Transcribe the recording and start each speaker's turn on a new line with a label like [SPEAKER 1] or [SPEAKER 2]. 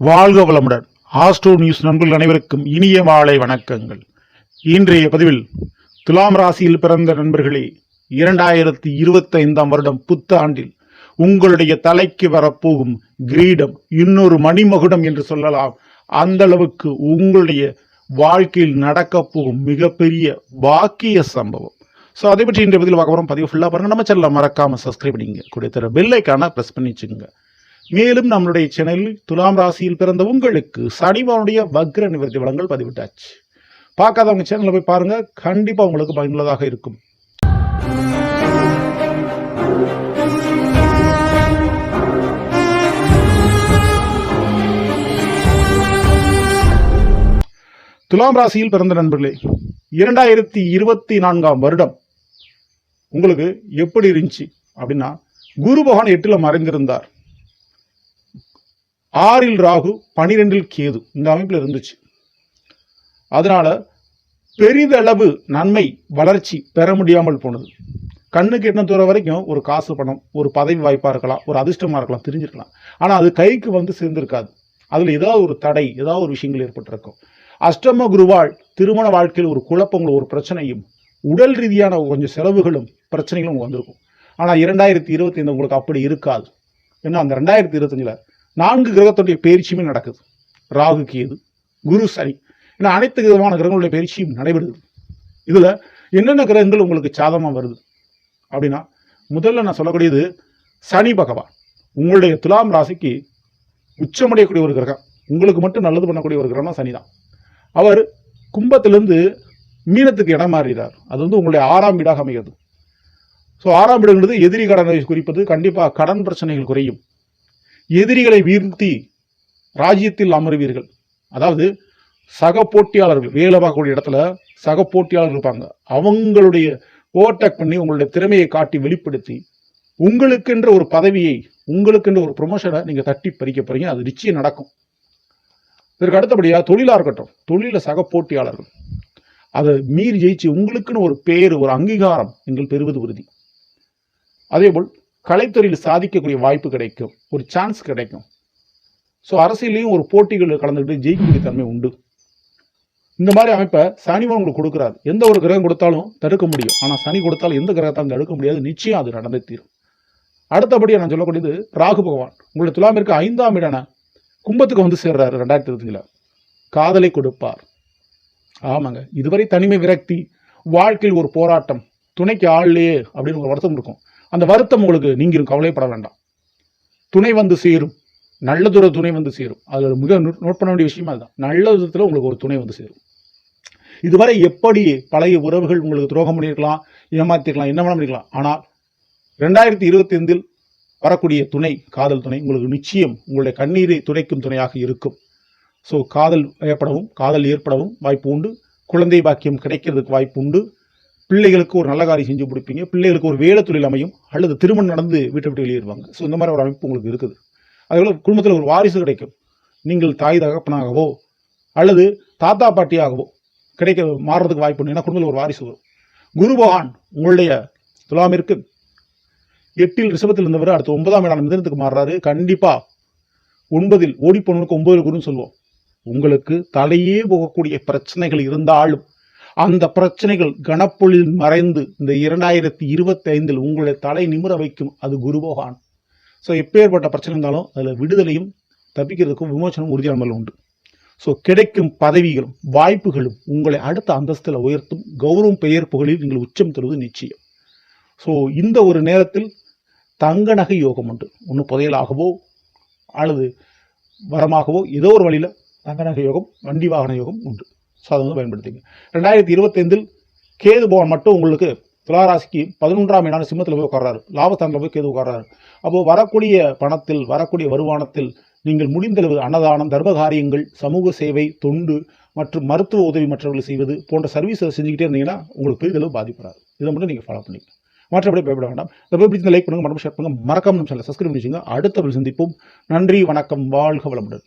[SPEAKER 1] வாழ்க வளமுடன். Astro news நண்பர்கள் அனைவருக்கும் இனிய மாலை வணக்கங்கள். இன்றைய பதிவில் துலாம் ராசியில் பிறந்த நண்பர்களே இரண்டாயிரத்தி இருபத்தைந்தாம் வருடம் புத்தாண்டில் உங்களுடைய தலைக்கு வரப்போகும் கிரீடம் இன்னொரு மணிமகுடம் என்று சொல்லலாம். அந்த அளவுக்கு உங்களுடைய வாழ்க்கையில் நடக்கப் போகும் மிகப்பெரிய வாக்கிய சம்பவம். ஸோ அதை பற்றி இன்றைய பதிவில் பார்க்க போகிறோம் பதிவு ஃபுல்லாக பாருங்கள் நம்ம சேனலில் மறக்காமல் சப்ஸ்கிரைப் பண்ணிங்க கூட தர பெல்லைக்கான ப்ரெஸ் பண்ணி வச்சுக்கோங்க மேலும் நம்மளுடைய சேனலில் துலாம் ராசியில் பிறந்த உங்களுக்கு சனிவானுடைய வக்ர நிவர்த்தி வளங்கள் பதிவிட்டாச்சு. பார்க்காதவங்க சேனலில் போய் பாருங்க. கண்டிப்பாக உங்களுக்கு பயனுள்ளதாக இருக்கும். துலாம் ராசியில் பிறந்த நண்பர்களே இரண்டாயிரத்தி இருபத்தி நான்காம் வருடம் உங்களுக்கு எப்படி இருந்துச்சு அப்படின்னா குரு பகவான் எட்டுல மறைந்திருந்தார். ஆறில் ராகு பனிரெண்டில் கேது இந்த அமைப்பில் இருந்துச்சு. அதனால பெரிதளவு நன்மை வளர்ச்சி பெற முடியாமல் போனது. கண்ணுக்கு எண்ண தூரம் வரைக்கும் ஒரு காசு பணம் ஒரு பதவி வாய்ப்பாக இருக்கலாம் ஒரு அதிர்ஷ்டமாக இருக்கலாம் தெரிஞ்சிருக்கலாம். ஆனால் அது கைக்கு வந்து சேர்ந்திருக்காது. அதில் ஏதாவது ஒரு தடை ஏதாவது ஒரு விஷயங்கள் ஏற்பட்டிருக்கும். அஷ்டம குருவாள் திருமண வாழ்க்கையில் ஒரு குழப்பங்களும் ஒரு பிரச்சனையும் உடல் ரீதியான கொஞ்சம் செலவுகளும் பிரச்சனைகளும் வந்திருக்கும். ஆனால் இரண்டாயிரத்தி இருபத்தி ஐந்து உங்களுக்கு அப்படி இருக்காது. ஏன்னா அந்த ரெண்டாயிரத்தி இருபத்தஞ்சில் நான்கு கிரகத்துடைய பயிற்சியுமே நடக்குது. ராகு கேது குரு சனி. ஏன்னா அனைத்து விதமான கிரகங்களுடைய பயிற்சியும் நடைபெறுது. இதில் என்னென்ன கிரகங்கள் உங்களுக்கு சாதகமாக வருது? அப்படின்னா முதல்ல நான் சொல்லக்கூடியது சனி பகவான். உங்களுடைய துலாம் ராசிக்கு உச்சமடையக்கூடிய ஒரு கிரகம். உங்களுக்கு மட்டும் நல்லது பண்ணக்கூடிய ஒரு கிரகம் சனி தான். அவர் கும்பத்திலிருந்து மீனத்துக்கு இடம் மாறுகிறார் அது வந்து உங்களுடைய ஆறாம் வீடாக அமைகிறது. ஸோ ஆறாம் வீடுங்கிறது எதிரி கடனை குறிப்பது. கண்டிப்பாக கடன் பிரச்சனைகள் குறையும். எதிரிகளை வீழ்த்தி ராஜ்யத்தில் அமருவீர்கள். அதாவது சக போட்டியாளர்கள் வேலை பார்க்கக்கூடிய இடத்துல சக போட்டியாளர்கள் இருப்பாங்க. அவங்களுடைய ஓவர்டேக் பண்ணி உங்களுடைய திறமையை காட்டி வெளிப்படுத்தி உங்களுக்கென்ற ஒரு பதவியை உங்களுக்கென்ற ஒரு ப்ரொமோஷனை நீங்கள் தட்டி பறிக்க போறீங்க. அது நிச்சயம் நடக்கும். இதற்கு அடுத்தபடியாக தொழிலாக இருக்கட்டும். தொழிலில் சக போட்டியாளர்கள். அதை மீறி ஜெயிச்சு உங்களுக்குன்னு ஒரு பேர் ஒரு அங்கீகாரம் நீங்கள் பெறுவது உறுதி. அதேபோல் கலைத்துறையில் சாதிக்கக்கூடிய வாய்ப்பு கிடைக்கும். ஒரு சான்ஸ் கிடைக்கும். ஸோ அரசியலையும் ஒரு போட்டிகளில் கலந்துக்கிட்டு ஜெயிக்கக்கூடிய தன்மை உண்டு. இந்த மாதிரி அமைப்பை சனிவன் உங்களுக்கு கொடுக்குறாரு. எந்த ஒரு கிரகம் கொடுத்தாலும் தடுக்க முடியும். ஆனால் சனி கொடுத்தாலும் எந்த கிரகத்தாலும் தடுக்க முடியாது. நிச்சயம் அது நடந்தே தீரும். அடுத்தபடியாக நான் சொல்லக்கூடியது ராகு பகவான். உங்களுடைய துலாமிற்கு ஐந்தாம் இடான கும்பத்துக்கு வந்து சேர்றாரு ரெண்டாயிரத்தி இருபத்தஞ்சில். காதலை கொடுப்பார். ஆமாங்க. இதுவரை தனிமை விரக்தி வாழ்க்கையில் ஒரு போராட்டம் துணைக்கு ஆள்லையே அப்படின்னு ஒரு வருத்தம் இருக்கும். அந்த வருத்தம் உங்களுக்கு நீங்கிரும் கவலைப்பட வேண்டாம். துணை வந்து சேரும். நல்லதொரு துணை வந்து சேரும். அதில் மிக நோட் பண்ண வேண்டிய விஷயமா அதுதான். நல்ல விதத்தில் உங்களுக்கு ஒரு துணை வந்து சேரும். இதுவரை எப்படி பழைய உறவுகள் உங்களுக்கு துரோகம் பண்ணியிருக்கலாம் ஏமாத்திருக்கலாம் என்ன பண்ண பண்ணிருக்கலாம். ஆனால் ரெண்டாயிரத்தி இருபத்தி ஐந்தில் வரக்கூடிய துணை காதல் துணை உங்களுக்கு நிச்சயம் உங்களுடைய கண்ணீரை துடைக்கும் துணையாக இருக்கும். ஸோ காதல் ஏற்படவும் காதல் ஏற்படவும் வாய்ப்பு உண்டு. குழந்தை பாக்கியம் கிடைக்கிறதுக்கு வாய்ப்பு உண்டு. பிள்ளைகளுக்கு ஒரு நல்ல காரியம் செஞ்சு கொடுப்பீங்க. பிள்ளைகளுக்கு ஒரு வேலை தொழில் அமையும். அல்லது திருமணம் நடந்து வீட்டை விட்டு வெளியேறுவாங்க. ஸோ இந்த மாதிரி ஒரு அமைப்பு உங்களுக்கு இருக்குது. அதேபோல் குடும்பத்தில் ஒரு வாரிசு கிடைக்கும். நீங்கள் தாய் தகப்பனாகவோ அல்லது தாத்தா பாட்டியாகவோ கிடைக்க மாறுறதுக்கு வாய்ப்பு உண்டு. ஏன்னா குடும்பத்தில் ஒரு வாரிசு வரும். குரு பகவான் உங்களுடைய துலாமிற்கு எட்டில் ரிஷபத்தில் இருந்தவர் அடுத்து ஒன்பதாம் இடம் மிதனத்துக்கு மாறுறாரு. கண்டிப்பாக ஒன்பதில் ஓடிப்போனவனுக்கு ஒன்பதில் குருன்னு சொல்லுவோம். உங்களுக்கு தலையே போகக்கூடிய பிரச்சனைகள் இருந்தாலும் அந்த பிரச்சனைகள் கனப்பொழில் மறைந்து இந்த இரண்டாயிரத்தி இருபத்தி ஐந்தில் உங்களுடைய தலை நிமிர வைக்கும் அது குருபோகான் ஸோ எப்பேற்பட்ட பிரச்சனை இருந்தாலும் அதில் விடுதலையும் தப்பிக்கிறதுக்கும் விமோசனம் உறுதியான உண்டு. ஸோ கிடைக்கும் பதவிகளும் வாய்ப்புகளும் உங்களை அடுத்த அந்தஸ்தில் உயர்த்தும் கௌரவம் பெயர் புகழில் நீங்கள் உச்சம் தருவது நிச்சயம். ஸோ இந்த ஒரு நேரத்தில் தங்க நகை யோகம் உண்டு. ஒன்று புதையலாகவோ அல்லது வரமாகவோ ஏதோ ஒரு வழியில் தங்க நகை யோகம் வண்டி வாகன யோகம் உண்டு. ஸோ அதை வந்து பயன்படுத்திங்க. ரெண்டாயிரத்தி இருபத்தைந்தில் கேது பவன் மட்டும் உங்களுக்கு துளாராசிக்கு பதினொன்றாம் இடம் சிம்மத்தில் போய் உட்கார்றாரு. லாபஸ்தானத்தில் போய் கேது உட்கார்றாரு. அப்போது வரக்கூடிய பணத்தில் வரக்கூடிய வருமானத்தில் நீங்கள் முடிந்தளவு அன்னதானம் தர்ம காரியங்கள் சமூக சேவை தொண்டு மற்றும் மருத்துவ உதவி மற்றவர்கள் செய்வது போன்ற சர்வீஸை செஞ்சுக்கிட்டே இருந்தீங்கன்னா உங்களுக்கு பெரிதளவு பாதிப்படாது இதை மட்டும் நீங்கள் ஃபாலோ பண்ணிக்கலாம் மற்றபடி பயப்பட வேண்டாம். இந்த பிடிச்ச லைக் பண்ணுங்க மறக்காம ஷேர் பண்ணுங்க. மறக்காம நம்ம சேனலை சப்ஸ்கிரைப் பண்ணிச்சுங்க அடுத்த சந்திப்போம். நன்றி வணக்கம் வாழ்க வளமுடன்.